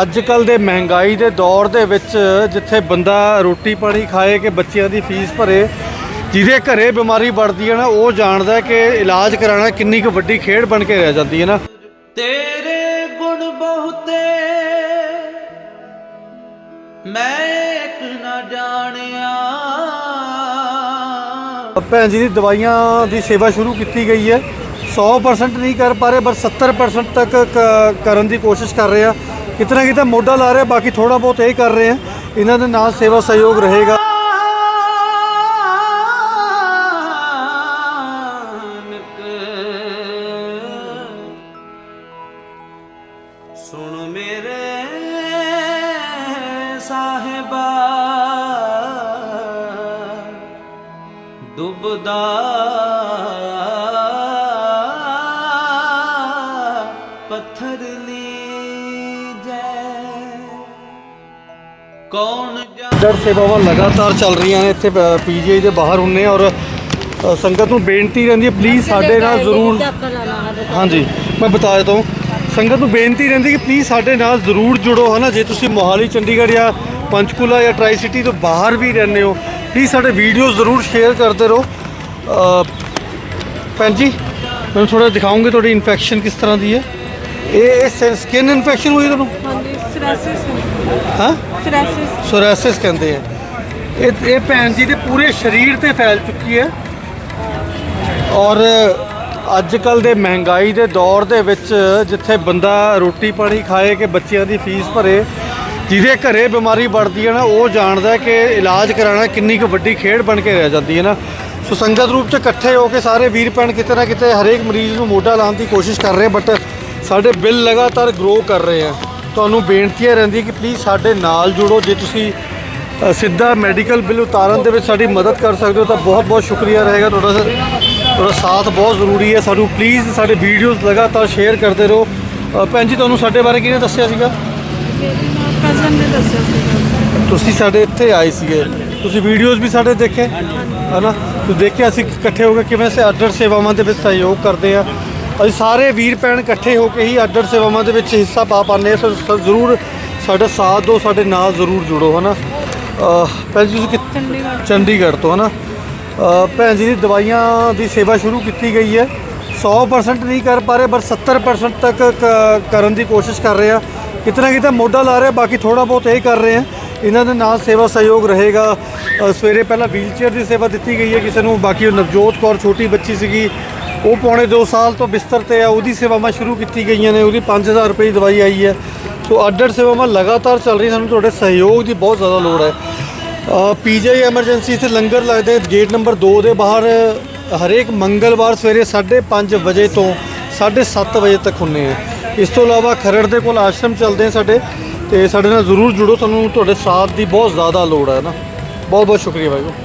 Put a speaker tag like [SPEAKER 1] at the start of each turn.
[SPEAKER 1] ਅੱਜ ਕੱਲ ਦੇ ਮਹਿੰਗਾਈ ਦੇ ਦੌਰ ਦੇ ਵਿੱਚ ਜਿੱਥੇ ਬੰਦਾ ਰੋਟੀ ਪਾਣੀ ਖਾਏ ਕਿ ਬੱਚਿਆਂ ਦੀ ਫੀਸ ਭਰੇ ਜਿਹਦੇ ਘਰੇ ਬਿਮਾਰੀ ਵੱਧਦੀ ਹੈ ਨਾ ਉਹ ਜਾਣਦਾ ਕਿ ਇਲਾਜ ਕਰਾਉਣਾ ਕਿੰਨੀ ਕੁ ਵੱਡੀ ਖੇਡ ਬਣ ਕੇ ਰਹਿ ਜਾਂਦੀ ਹੈ ਨਾ।
[SPEAKER 2] ਤੇਰੇ ਗੁਣ ਬਹੁਤੇ ਮੈਂ ਇੱਕ ਨਾ ਜਾਣਿਆ।
[SPEAKER 1] ਭੈਣ ਜੀ ਦੀ ਦਵਾਈਆਂ ਦੀ ਸੇਵਾ ਸ਼ੁਰੂ ਕੀਤੀ ਗਈ ਹੈ। 100% ਨਹੀਂ ਕਰ ਪਾ ਰਹੇ ਪਰ 70% ਤੱਕ ਕਰਨ ਦੀ ਕੋਸ਼ਿਸ਼ ਕਰ ਰਹੇ ਆ। ਕਿਤਨਾ ਕਿਤੇ ਮੋਢਾ ਲਾ ਰਹੇ, ਬਾਕੀ ਥੋੜਾ ਬਹੁਤ ਇਹ ਕਰ ਰਹੇ ਆ। ਇਹਨਾਂ ਦੇ ਨਾਲ ਸੇਵਾ ਸਹਿਯੋਗ ਰਹੇਗਾ।
[SPEAKER 2] ਸੁਣ ਮੇਰੇ ਸਾਹਿਬਾ। ਡੁੱਬਦਾ ਪੱਥਰ ਲੀਜੈ ਕੌਣ ਜਾ
[SPEAKER 1] ਡਰ ਸੇਵਾਵਾਂ ਲਗਾਤਾਰ ਚੱਲ ਰਹੀਆਂ ਨੇ ਇੱਥੇ ਪੀਜੀਆਈ ਦੇ ਬਾਹਰ ਹੁੰਨੇ ਔਰ ਸੰਗਤ ਨੂੰ ਬੇਨਤੀ ਰਹਿੰਦੀ ਹੈ ਪਲੀਜ਼ ਸਾਡੇ ਨਾਲ ਜ਼ਰੂਰ ਹਾਂਜੀ ਮੈਂ ਬਤਾ ਦੇਤਾ ਹੂੰ ਸੰਗਤ ਨੂੰ ਬੇਨਤੀ ਰਹਿੰਦੀ ਕਿ ਪਲੀਜ਼ ਸਾਡੇ ਨਾਲ ਜ਼ਰੂਰ ਜੁੜੋ ਹਨਾ ਜੇ ਤੁਸੀਂ ਮੋਹਾਲੀ ਚੰਡੀਗੜ੍ਹ ਜਾਂ ਪੰਚਕੂਲਾ ਜਾਂ ਟਰਾਈ ਸਿਟੀ ਤੋਂ ਬਾਹਰ ਵੀ ਰਹਿੰਦੇ ਹੋ ਪਲੀਜ਼ ਸਾਡੇ ਵੀਡੀਓ ਜ਼ਰੂਰ ਸ਼ੇਅਰ ਕਰਦੇ ਰਹੋ। ਭੈਣ ਜੀ ਮੈਨੂੰ ਥੋੜਾ ਦਿਖਾਉਂਗੇ ਤੁਹਾਡੀ ਇਨਫੈਕਸ਼ਨ ਕਿਸ ਤਰ੍ਹਾਂ ਦੀ ਹੈ? ਇਹ ਸਕਿਨ ਇਨਫੈਕਸ਼ਨ ਹੋਈ ਤੁਹਾਨੂੰ?
[SPEAKER 3] ਹਾਂਜੀ ਸਟ੍ਰੈਸਸ
[SPEAKER 1] ਹਾਂ।
[SPEAKER 3] ਸਟ੍ਰੈਸਸ
[SPEAKER 1] ਸੋਰਾਸਿਸ ਕਹਿੰਦੇ ਆ। ਇਹ ਇਹ ਭੈਣ ਜੀ ਦੇ ਪੂਰੇ ਸਰੀਰ ਤੇ ਫੈਲ ਚੁੱਕੀ ਹੈ। ਔਰ ਅੱਜ ਕੱਲ ਦੇ ਮਹਿੰਗਾਈ ਦੇ ਦੌਰ ਦੇ ਵਿੱਚ ਜਿੱਥੇ ਬੰਦਾ ਰੋਟੀ ਪਾਣੀ ਖਾਏ ਕਿ ਬੱਚਿਆਂ ਦੀ ਫੀਸ ਭਰੇ ਜਿਹਦੇ ਘਰੇ ਬਿਮਾਰੀ ਵੱਧਦੀ ਹੈ ਨਾ ਉਹ ਜਾਣਦਾ ਕਿ ਇਲਾਜ ਕਰਾਉਣਾ ਕਿੰਨੀ ਕੁ ਵੱਡੀ ਖੇਡ ਬਣ ਕੇ ਰਹਿ ਜਾਂਦੀ ਹੈ ਨਾ। ਸੋ ਸੰਗਤ ਰੂਪ 'ਚ ਇਕੱਠੇ ਹੋ ਕੇ ਸਾਰੇ ਵੀਰ ਭੈਣ ਕਿਤੇ ਨਾ ਕਿਤੇ ਹਰੇਕ ਮਰੀਜ਼ ਨੂੰ ਮੋਢਾ ਲਾਉਣ ਦੀ ਕੋਸ਼ਿਸ਼ ਕਰ ਰਹੇ ਬਟ ਸਾਡੇ ਬਿੱਲ ਲਗਾਤਾਰ ਗਰੋ ਕਰ ਰਹੇ ਆ। ਤੁਹਾਨੂੰ ਬੇਨਤੀ ਹੈ ਰਹਿੰਦੀ ਕਿ ਪਲੀਜ਼ ਸਾਡੇ ਨਾਲ ਜੁੜੋ। ਜੇ ਤੁਸੀਂ ਸਿੱਧਾ ਮੈਡੀਕਲ ਬਿੱਲ ਉਤਾਰਨ ਦੇ ਵਿੱਚ ਸਾਡੀ ਮਦਦ ਕਰ ਸਕਦੇ ਹੋ ਤਾਂ ਬਹੁਤ ਬਹੁਤ ਸ਼ੁਕਰੀਆ ਰਹੇਗਾ। ਤੁਹਾਡਾ ਸਰ ਤੁਹਾਡਾ ਸਾਥ ਬਹੁਤ ਜ਼ਰੂਰੀ ਹੈ। ਸਾਨੂੰ ਪਲੀਜ਼ ਸਾਡੇ ਵੀਡੀਓਜ਼ ਲਗਾਤਾਰ ਸ਼ੇਅਰ ਕਰਦੇ ਰਹੋ। ਭੈਣ ਜੀ ਤੁਹਾਨੂੰ ਸਾਡੇ ਬਾਰੇ ਕਿਹਨੇ ਦੱਸਿਆ ਸੀਗਾ?
[SPEAKER 3] ਕਜ਼ਨ ਨੇ ਦੱਸਿਆ ਸੀ
[SPEAKER 1] ਤੁਸੀਂ ਸਾਡੇ ਇੱਥੇ ਆਏ ਸੀਗੇ। ਤੁਸੀਂ ਵੀਡੀਓਜ਼ ਵੀ ਸਾਡੇ ਦੇਖੇ? ਹਨਾ? ਤੁਸੀਂ ਦੇਖਿਆ ਅਸੀਂ ਇਕੱਠੇ ਹੋ ਕੇ ਕਿਵੇਂ ਸੇ ਆਰਡਰ ਸੇਵਾਵਾਂ ਦੇ ਵਿੱਚ ਸਹਿਯੋਗ ਕਰਦੇ ਆ। ਅਸੀਂ ਸਾਰੇ ਵੀਰ ਭੈਣ ਇਕੱਠੇ ਹੋ ਕੇ ਹੀ ਆਰਡਰ ਸੇਵਾਵਾਂ ਦੇ ਵਿੱਚ ਹਿੱਸਾ ਪਾ ਪਾਉਂਦੇ ਸੋ ਸੋ ਜ਼ਰੂਰ ਸਾਡਾ ਸਾਥ ਦਿਓ ਸਾਡੇ ਨਾਲ ਜ਼ਰੂਰ ਜੁੜੋ ਹਨਾ? ਅਹ ਭੈਣ ਜੀ ਤੁਸੀਂ ਕਿ
[SPEAKER 3] ਚੰਡੀਗੜ੍ਹ।
[SPEAKER 1] ਤੋਂ ਹਨਾ? ਅਹ ਭੈਣ ਜੀ ਦੀ ਦਵਾਈਆਂ ਦੀ ਸੇਵਾ ਸ਼ੁਰੂ ਕੀਤੀ ਗਈ ਹੈ। 100% ਨਹੀਂ ਕਰ ਪਾ ਰਹੇ ਪਰ 70% ਤੱਕ ਕ- ਕਰਨ ਦੀ ਕੋਸ਼ਿਸ਼ ਕਰ ਰਹੇ ਆ। ਕਿਤਨਾ ਕਿਤੇ ਮੋਢਾ ਲਾ ਰਹੇ ਬਾਕੀ ਥੋੜਾ ਬਹੁਤ ਇਹ ਕਰ ਰਹੇ ਆ। ਇਹਨਾਂ ਦੇ ਨਾਲ ਸੇਵਾ ਸਹਿਯੋਗ ਰਹੇਗਾ। ਸਵੇਰੇ ਪਹਿਲਾਂ ਵੀਲਚੇਅਰ ਦੀ ਸੇਵਾ ਦਿੱਤੀ ਗਈ ਹੈ ਕਿਸੇ ਨੂੰ ਬਾਕੀ ਉਹ ਨਵਜੋਤ ਕੌਰ ਛੋਟੀ ਬੱਚੀ ਸੀਗੀ ਉਹ ਪੌਣੇ 2 ਸਾਲ ਤੋਂ ਬਿਸਤਰ ਤੇ ਆ, ਉਹਦੀ ਸੇਵਾਵਾਂ ਸ਼ੁਰੂ ਕੀਤੀ ਗਈਆਂ ਨੇ, ਉਹਦੀ 5000 ਰੁਪਏ ਦੀ ਦਵਾਈ ਆਈ ਹੈ। ਸੋ ਅੱਡ-ਅੱਡ ਸੇਵਾਵਾਂ ਲਗਾਤਾਰ ਚੱਲ ਰਹੀਆਂ, ਸਾਨੂੰ ਤੁਹਾਡੇ ਸਹਿਯੋਗ ਦੀ ਬਹੁਤ ਜ਼ਿਆਦਾ ਲੋੜ ਹੈ। ਪੀਜੀਆਈ ਐਮਰਜੈਂਸੀ ਇੱਥੇ ਲੰਗਰ ਲੱਗਦੇ ਗੇਟ ਨੰਬਰ 2 ਦੇ ਬਾਹਰ, ਹਰੇਕ ਮੰਗਲਵਾਰ ਸਵੇਰੇ 5:30 ਵਜੇ ਤੋਂ 7:30 ਵਜੇ ਤੱਕ ਹੁੰਨੇ ਆ। ਇਸ ਤੋਂ ਇਲਾਵਾ ਖਰੜ ਦੇ ਕੋਲ ਆਸ਼ਰਮ ਚੱਲਦੇ ਆ ਸਾਡੇ, ਤੇ ਸਾਡੇ ਨਾਲ ਜ਼ਰੂਰ ਜੁੜੋ, ਤੁਹਾਨੂੰ ਤੁਹਾਡੇ ਸਾਥ ਦੀ ਬਹੁਤ ਜ਼ਿਆਦਾ ਲੋੜ ਹੈ ਨਾ। ਬਹੁਤ ਬਹੁਤ ਸ਼ੁਕਰੀਆ ਭਾਈ